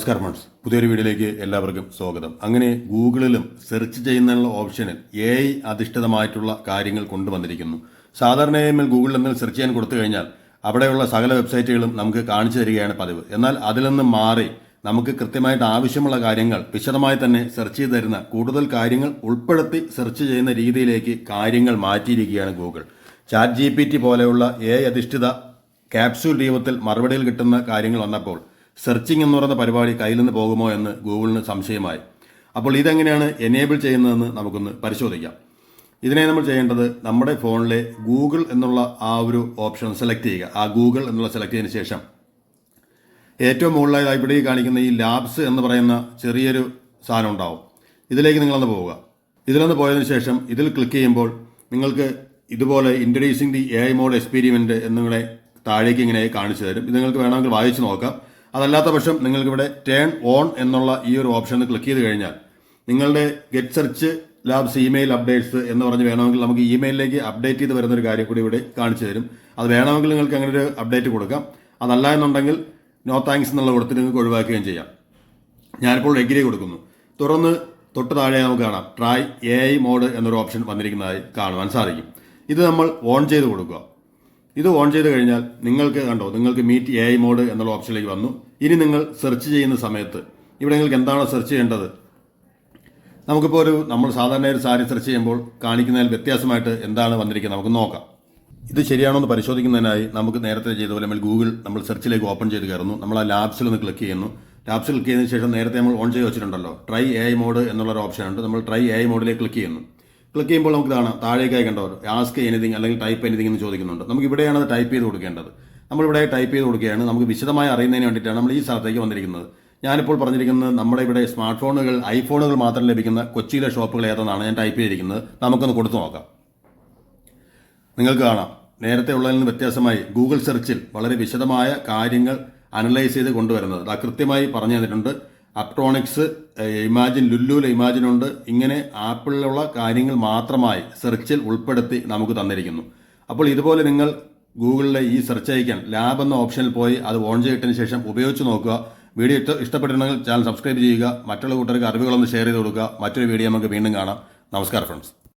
നമസ്കാരം ഫ്രണ്ട്സ് പുതിയൊരു വീഡിയോയിലേക്ക് എല്ലാവർക്കും സ്വാഗതം. അങ്ങനെ ഗൂഗിളിലും സെർച്ച് ചെയ്യുന്നതിനുള്ള ഓപ്ഷനിൽ എ ഐ അധിഷ്ഠിതമായിട്ടുള്ള കാര്യങ്ങൾ കൊണ്ടുവന്നിരിക്കുന്നു. സാധാരണയായി മേൽ ഗൂഗിളിൽ എന്തെങ്കിലും സെർച്ച് ചെയ്യാൻ കൊടുത്തു കഴിഞ്ഞാൽ അവിടെയുള്ള സകല വെബ്സൈറ്റുകളും നമുക്ക് കാണിച്ചു തരികയാണ് പതിവ്. എന്നാൽ അതിൽ നിന്ന് മാറി നമുക്ക് കൃത്യമായിട്ട് ആവശ്യമുള്ള കാര്യങ്ങൾ വിശദമായി തന്നെ സെർച്ച് ചെയ്ത് തരുന്ന കൂടുതൽ കാര്യങ്ങൾ ഉൾപ്പെടുത്തി സെർച്ച് ചെയ്യുന്ന രീതിയിലേക്ക് കാര്യങ്ങൾ മാറ്റിയിരിക്കുകയാണ് ഗൂഗിൾ. ചാറ്റ് ജി പോലെയുള്ള എ അധിഷ്ഠിത ക്യാപ്സ്യൂൾ രൂപത്തിൽ മറുപടിയിൽ കിട്ടുന്ന കാര്യങ്ങൾ വന്നപ്പോൾ സെർച്ചിങ് എന്ന് പറയുന്ന പരിപാടി കയ്യിൽ നിന്ന് പോകുമോ എന്ന് ഗൂഗിളിന് സംശയമായി. അപ്പോൾ ഇതെങ്ങനെയാണ് എനേബിൾ ചെയ്യുന്നതെന്ന് നമുക്കൊന്ന് പരിശോധിക്കാം. ഇതിനെ നമ്മൾ ചെയ്യേണ്ടത് നമ്മുടെ ഫോണിലെ ഗൂഗിൾ എന്നുള്ള ആ ഒരു ഓപ്ഷൻ സെലക്ട് ചെയ്യുക. ആ ഗൂഗിൾ എന്നുള്ള സെലക്ട് ചെയ്തതിന് ശേഷം ഏറ്റവും മുകളിലായി ഇവിടെ കാണിക്കുന്ന ഈ ലാബ്സ് എന്ന് പറയുന്ന ചെറിയൊരു സാധനം ഉണ്ടാവും. ഇതിലേക്ക് നിങ്ങളൊന്ന് പോവുക. ഇതിലൊന്ന് പോയതിനു ശേഷം ഇതിൽ ക്ലിക്ക് ചെയ്യുമ്പോൾ നിങ്ങൾക്ക് ഇതുപോലെ introducing the A I mode experiment എന്നിങ്ങനെ താഴേക്ക് ഇങ്ങനെ കാണിച്ചു തരും. ഇത് നിങ്ങൾക്ക് വേണമെങ്കിൽ വായിച്ചു നോക്കാം. അതല്ലാത്ത പക്ഷം നിങ്ങൾക്ക് ഇവിടെ ടേൺ ഓൺ എന്നുള്ള ഈ ഒരു ഓപ്ഷൻ ക്ലിക്ക് ചെയ്ത് കഴിഞ്ഞാൽ നിങ്ങളുടെ get search labs email updates എന്ന് പറഞ്ഞ് വേണമെങ്കിൽ നമുക്ക് ഇമെയിലിലേക്ക് അപ്ഡേറ്റ് ചെയ്ത് വരുന്ന ഒരു കാര്യം കൂടി ഇവിടെ കാണിച്ചു തരും. അത് വേണമെങ്കിൽ നിങ്ങൾക്ക് അങ്ങനെ ഒരു അപ്ഡേറ്റ് കൊടുക്കാം. അതല്ല എന്നുണ്ടെങ്കിൽ നോ താങ്ക്സ് എന്നുള്ള കൊടുത്ത് നിങ്ങൾക്ക് ഒഴിവാക്കുകയും ചെയ്യാം. ഞാനിപ്പോൾ എഗ്രി കൊടുക്കുന്നു. തുറന്ന് തൊട്ട് താഴെ നമുക്ക് കാണാം. ട്രൈ എ ഐ മോഡ് എന്നൊരു ഓപ്ഷൻ വന്നിരിക്കുന്നതായി കാണുവാൻ സാധിക്കും. ഇത് നമ്മൾ ഓൺ ചെയ്ത് കൊടുക്കുക. ഇത് ഓൺ ചെയ്ത് കഴിഞ്ഞാൽ നിങ്ങൾക്ക് കണ്ടോ നിങ്ങൾക്ക് മീറ്റ് എ ഐ മോഡ് എന്നുള്ള ഓപ്ഷനിലേക്ക് വന്നു. ഇനി നിങ്ങൾ സെർച്ച് ചെയ്യുന്ന സമയത്ത് ഇവിടെ നിങ്ങൾക്ക് എന്താണ് സെർച്ച് ചെയ്യേണ്ടത്? നമുക്കിപ്പോൾ ഒരു നമ്മൾ സാധാരണ ഒരു സാരി സെർച്ച് ചെയ്യുമ്പോൾ കാണിക്കുന്നതിൽ വ്യത്യാസമായിട്ട് എന്താണ് വന്നിരിക്കുന്നത് നമുക്ക് നോക്കാം. ഇത് ശരിയാണോ എന്ന് പരിശോധിക്കുന്നതിനായി നമുക്ക് നേരത്തെ ചെയ്ത പോലെ നമ്മൾ ഗൂഗിൾ നമ്മൾ സെർച്ചിലേക്ക് ഓപ്പൺ ചെയ്ത് കയറുന്നു. നമ്മൾ ആ ലാബ്സിൽ ഒന്ന് ക്ലിക്ക് ചെയ്യുന്നു. ലാബ്സിൽ ക്ലിക്ക് ചെയ്തതിന് ശേഷം നേരത്തെ നമ്മൾ ഓൺ ചെയ്ത് വെച്ചിട്ടുണ്ടല്ലോ. ട്രൈ എ ഐ മോഡ് എന്നുള്ളൊരു ഓപ്ഷൻ ഉണ്ട്. നമ്മൾ ട്രൈ എ ഐ മോഡിലേക്ക് ക്ലിക്ക് ചെയ്യുന്നു. ക്ലിക്ക് ചെയ്യുമ്പോൾ നമുക്ക് കാണാം താഴേക്കായി കണ്ടോ? ആസ്ക് എനിതിങ് അല്ലെങ്കിൽ ടൈപ്പ് എനിതിങ് എന്ന് ചോദിക്കുന്നുണ്ട്. നമുക്ക് ഇവിടെയാണ് അത് ടൈപ്പ് ചെയ്ത് കൊടുക്കേണ്ടത്. നമ്മളിവിടെ ടൈപ്പ് ചെയ്ത് കൊടുക്കുകയാണ്. നമുക്ക് വിശദമായി അറിയുന്നതിന് വേണ്ടിയിട്ടാണ് നമ്മൾ ഈ സ്ഥലത്തേക്ക് വന്നിരിക്കുന്നത്. ഞാനിപ്പോൾ പറഞ്ഞിരിക്കുന്നത് നമ്മുടെ ഇവിടെ സ്മാർട്ട് ഫോണുകൾ ഐഫോണുകൾ മാത്രം ലഭിക്കുന്ന കൊച്ചിയിലെ ഷോപ്പുകൾ ഏതെന്നാണ് ഞാൻ ടൈപ്പ് ചെയ്തിരിക്കുന്നത്. നമുക്കൊന്ന് കൊടുത്തു നോക്കാം. നിങ്ങൾക്ക് കാണാം. നേരത്തെ ഉള്ളതിൽ നിന്ന് വ്യത്യാസമായി ഗൂഗിൾ സെർച്ചിൽ വളരെ വിശദമായ കാര്യങ്ങൾ അനലൈസ് ചെയ്ത് കൊണ്ടുവരുന്നത്. അത് കൃത്യമായി പറഞ്ഞു തന്നിട്ടുണ്ട്. അപ്ട്രോണിക്സ് ഇമാജിൻ ലുല്ലുവിൽ ഇമാജിൻ ഉണ്ട് ഇങ്ങനെ ആപ്പിളിലുള്ള കാര്യങ്ങൾ മാത്രമായി സെർച്ചിൽ ഉൾപ്പെടുത്തി നമുക്ക് തന്നിരിക്കുന്നു. അപ്പോൾ ഇതുപോലെ നിങ്ങൾ ഗൂഗിളിലെ ഈ സെർച്ച് അയക്കാൻ ലാബ് എന്ന ഓപ്ഷനിൽ പോയി അത് ഓൺ ചെയ്തിട്ടതിന് ശേഷം ഉപയോഗിച്ച് നോക്കുക. വീഡിയോ ഇഷ്ട ഇഷ്ടപ്പെട്ടിട്ടുണ്ടെങ്കിൽ ചാനൽ സബ്സ്ക്രൈബ് ചെയ്യുക. മറ്റുള്ള കൂട്ടർക്ക് അറിവുകളൊന്ന് ഷെയർ ചെയ്ത് കൊടുക്കുക. മറ്റൊരു വീഡിയോ നമുക്ക് വീണ്ടും കാണാം. നമസ്കാരം ഫ്രണ്ട്സ്.